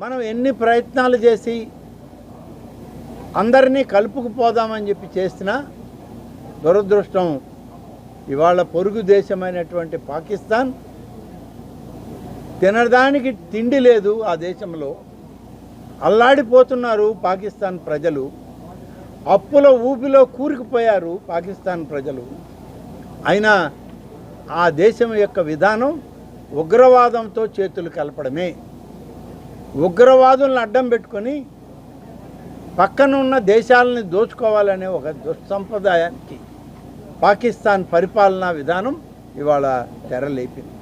మనం ఎన్ని ప్రయత్నాలు చేసి అందరినీ కలుపుకుపోదామని చెప్పి చేసినా దురదృష్టం ఇవాళ పొరుగు దేశమైనటువంటి పాకిస్తాన్ తినడానికి తిండి లేదు ఆ దేశంలో. అల్లాడిపోతున్నారు పాకిస్తాన్ ప్రజలు. అప్పుల ఊపిలో కూరుకుపోయారు పాకిస్తాన్ ప్రజలు. అయినా ఆ దేశం యొక్క విధానం ఉగ్రవాదంతో చేతులు కలపడమే. ఉగ్రవాదులను అడ్డం పెట్టుకొని పక్కన ఉన్న దేశాలని దోచుకోవాలనే ఒక దుస్సంప్రదాయానికి పాకిస్తాన్ పరిపాలనా విధానం ఇవాళ తెరలేపింది.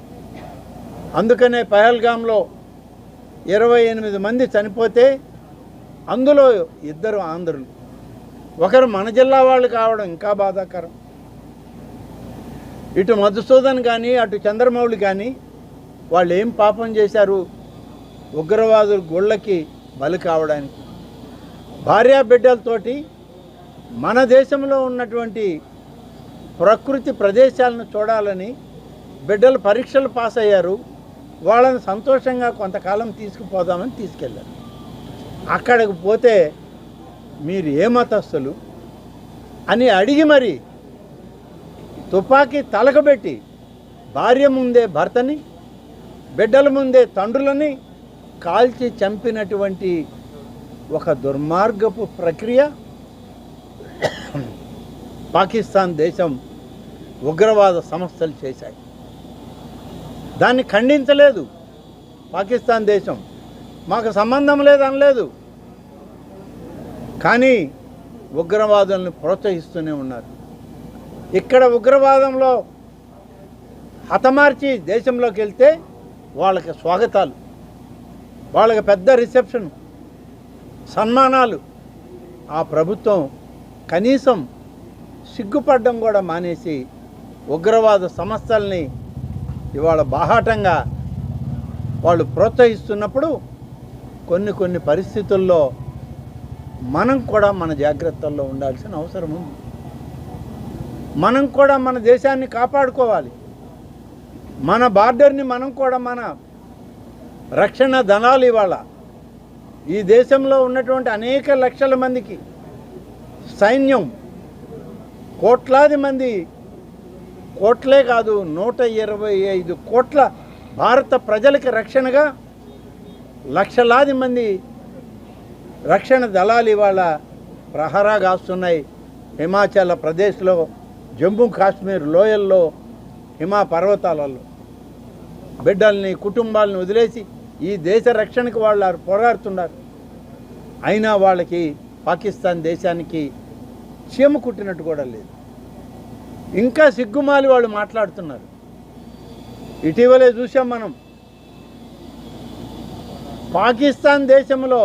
అందుకనే పహల్గాంలో ఇరవై ఎనిమిది మంది చనిపోతే అందులో ఇద్దరు ఆంధ్రులు. ఒకరు మన జిల్లా వాళ్ళు కావడం ఇంకా బాధాకరం. ఇటు మధుసూదన్ కానీ అటు చంద్రమౌళి కానీ వాళ్ళు ఏం పాపం చేశారు? ఉగ్రవాదుల గుళ్ళకి బలి కావడానికి. భార్యా బిడ్డలతోటి మన దేశంలో ఉన్నటువంటి ప్రకృతి ప్రదేశాలను చూడాలని బిడ్డలు పరీక్షలు పాస్ అయ్యారు. వాళ్ళని సంతోషంగా కొంతకాలం తీసుకుపోదామని తీసుకెళ్ళారు. అక్కడికి పోతే మీరు ఏ మతస్థులు అని అడిగి మరి తుపాకీ తలకబెట్టి భార్య ముందే భర్తని బిడ్డల ముందే తండ్రులని కాల్చి చంపినటువంటి ఒక దుర్మార్గపు ప్రక్రియ. పాకిస్తాన్ దేశం ఉగ్రవాద సంస్థలు చేశాయి. దాన్ని ఖండించలేదు పాకిస్తాన్ దేశం. మాకు సంబంధం లేదనలేదు కానీ ఉగ్రవాదులను ప్రోత్సహిస్తూనే ఉన్నారు. ఇక్కడ ఉగ్రవాదంలో హతమార్చి దేశంలోకి వెళ్తే వాళ్ళకి స్వాగతాలు. వాళ్ళకి పెద్ద రిసెప్షన్ సన్మానాలు. ఆ ప్రభుత్వం కనీసం సిగ్గుపడడం కూడా మానేసి ఉగ్రవాద సంస్థల్ని ఇవాళ బాహాటంగా వాళ్ళు ప్రోత్సహిస్తున్నప్పుడు కొన్ని కొన్ని పరిస్థితుల్లో మనం కూడా మన జాగ్రత్తల్లో ఉండాల్సిన అవసరం ఉంది. మనం కూడా మన దేశాన్ని కాపాడుకోవాలి. మన బార్డర్ని మనం కూడా మన రక్షణ ధనాలు ఇవాళ. ఈ దేశంలో ఉన్నటువంటి అనేక లక్షల మందికి సైన్యం కోట్లాది మంది కోట్లే కాదు నూట ఇరవై ఐదు కోట్ల భారత ప్రజలకి రక్షణగా లక్షలాది మంది రక్షణ దళాలు ఇవాళ ప్రహరా కాస్తున్నాయి హిమాచల్ ప్రదేశ్లో జమ్మూ కాశ్మీర్ లోయల్లో హిమా పర్వతాలలో. బిడ్డల్ని కుటుంబాలను వదిలేసి ఈ దేశ రక్షణకు వాళ్ళు పోరాడుతున్నారు. అయినా వాళ్ళకి పాకిస్తాన్ దేశానికి చీమ కుట్టినట్టు కూడా లేదు. ఇంకా సిగ్గుమాలి వాళ్ళు మాట్లాడుతున్నారు. ఇటీవలే చూసాం మనం. పాకిస్తాన్ దేశంలో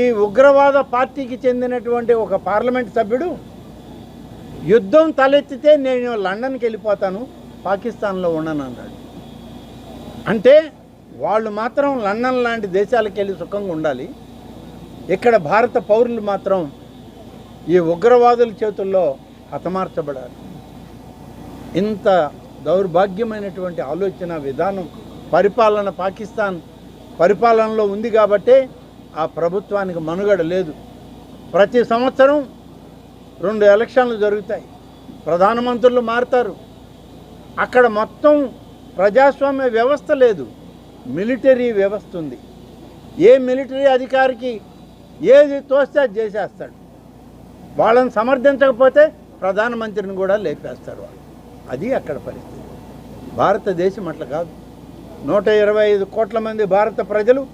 ఈ ఉగ్రవాద పార్టీకి చెందినటువంటి ఒక పార్లమెంట్ సభ్యుడు యుద్ధం తలెత్తితే నేను లండన్కి వెళ్ళిపోతాను పాకిస్తాన్లో ఉండను అన్నాడు అంటే వాళ్ళు మాత్రం లండన్ లాంటి దేశాలకు వెళ్ళి సుఖంగా ఉండాలి. ఇక్కడ భారత పౌరులు మాత్రం ఈ ఉగ్రవాదుల చేతుల్లో హతమార్చబడాలి. ఇంత దౌర్భాగ్యమైనటువంటి ఆలోచన విధానం పరిపాలన పాకిస్తాన్ పరిపాలనలో ఉంది కాబట్టే ఆ ప్రభుత్వానికి మనుగడ లేదు. ప్రతి సంవత్సరం రెండు ఎలక్షన్లు జరుగుతాయి. ప్రధానమంత్రులు మారుతారు. అక్కడ మొత్తం ప్రజాస్వామ్య వ్యవస్థ లేదు. మిలిటరీ వ్యవస్థ ఉంది. ఏ మిలిటరీ అధికారికి ఏది తోస్తే అది చేసేస్తాడు. వాళ్ళని సమర్థించకపోతే ప్రధానమంత్రిని కూడా లేపేస్తారు వాళ్ళు. అది అక్కడ పరిస్థితి. భారతదేశం అట్లా కాదు. నూట ఇరవై ఐదు కోట్ల మంది భారత ప్రజలు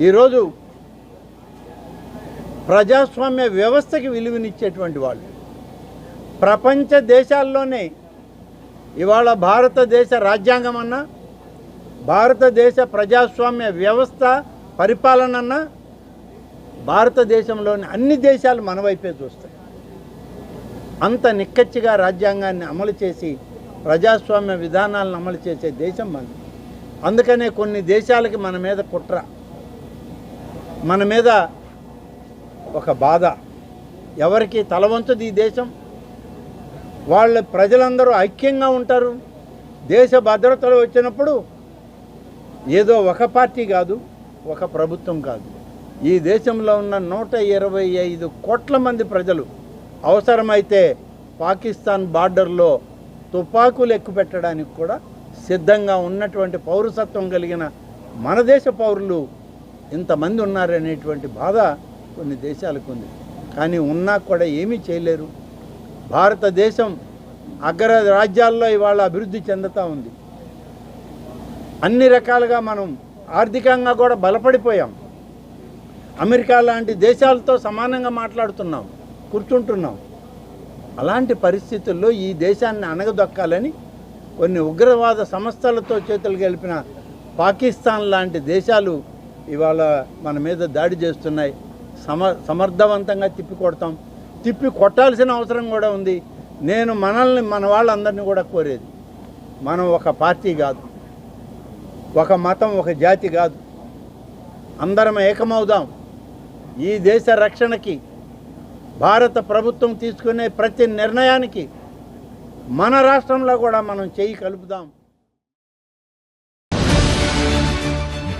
ఈరోజు ప్రజాస్వామ్య వ్యవస్థకి విలువనిచ్చేటువంటి వాళ్ళు. ప్రపంచ దేశాల్లోనే ఇవాళ భారతదేశ రాజ్యాంగం అన్నా భారతదేశ ప్రజాస్వామ్య వ్యవస్థ పరిపాలనన్న భారతదేశంలోని అన్ని దేశాలు మన వైపే చూస్తాయి. అంత నిక్కచ్చిగా రాజ్యాంగాన్ని అమలు చేసి ప్రజాస్వామ్య విధానాలను అమలు చేసే దేశం మనది. అందుకనే కొన్ని దేశాలకి మన మీద కుట్ర మన మీద ఒక బాధ. ఎవరికి తలవంచదు ఈ దేశం? వాళ్ళ ప్రజలందరూ ఐక్యంగా ఉంటారు. దేశ భద్రతలు వచ్చినప్పుడు ఏదో ఒక పార్టీ కాదు ఒక ప్రభుత్వం కాదు. ఈ దేశంలో ఉన్న నూట ఇరవై ఐదు కోట్ల మంది ప్రజలు అవసరమైతే పాకిస్తాన్ బార్డర్లో తుపాకులు ఎక్కుపెట్టడానికి కూడా సిద్ధంగా ఉన్నటువంటి పౌరసత్వం కలిగిన మన దేశ పౌరులు ఇంతమంది ఉన్నారనేటువంటి బాధ కొన్ని దేశాలకు ఉంది. కానీ ఉన్నా కూడా ఏమీ చేయలేరు. భారతదేశం అగ్ర రాజ్యాల్లో ఇవాళ అభివృద్ధి చెందుతూ ఉంది. అన్ని రకాలుగా మనం ఆర్థికంగా కూడా బలపడిపోయాం. అమెరికా లాంటి దేశాలతో సమానంగా మాట్లాడుతున్నాం కూర్చుంటున్నాం. అలాంటి పరిస్థితుల్లో ఈ దేశాన్ని అణగదొక్కాలని కొన్ని ఉగ్రవాద సంస్థలతో చేతులు గెలిపిన పాకిస్తాన్ లాంటి దేశాలు ఇవాళ మన మీద దాడి చేస్తున్నాయి. సమ సమర్థవంతంగా తిప్పి కొడతాం. తిప్పి కొట్టాల్సిన అవసరం కూడా ఉంది. నేను మనల్ని మన వాళ్ళందరినీ కూడా కోరేది మనం ఒక పార్టీ కాదు. ఒక మతం ఒక జాతి కాదు. అందరం ఏకమవుదాం. ఈ దేశ రక్షణకి భారత ప్రభుత్వం తీసుకునే ప్రతి నిర్ణయానికి మన రాష్ట్రంలో కూడా మనం చేయి కలుపుదాం.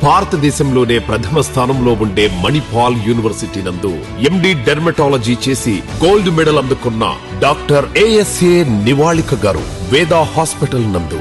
భారతదేశంలోనే ప్రథమ స్థానంలో ఉండే మణిపాల్ యూనివర్సిటీ నందు ఎండి డెర్మటాలజీ చేసి గోల్డ్ మెడల్ అందుకున్న డాక్టర్ ఏఎస్ఏ నివాళిక గారు వేదా హాస్పిటల్ నందు.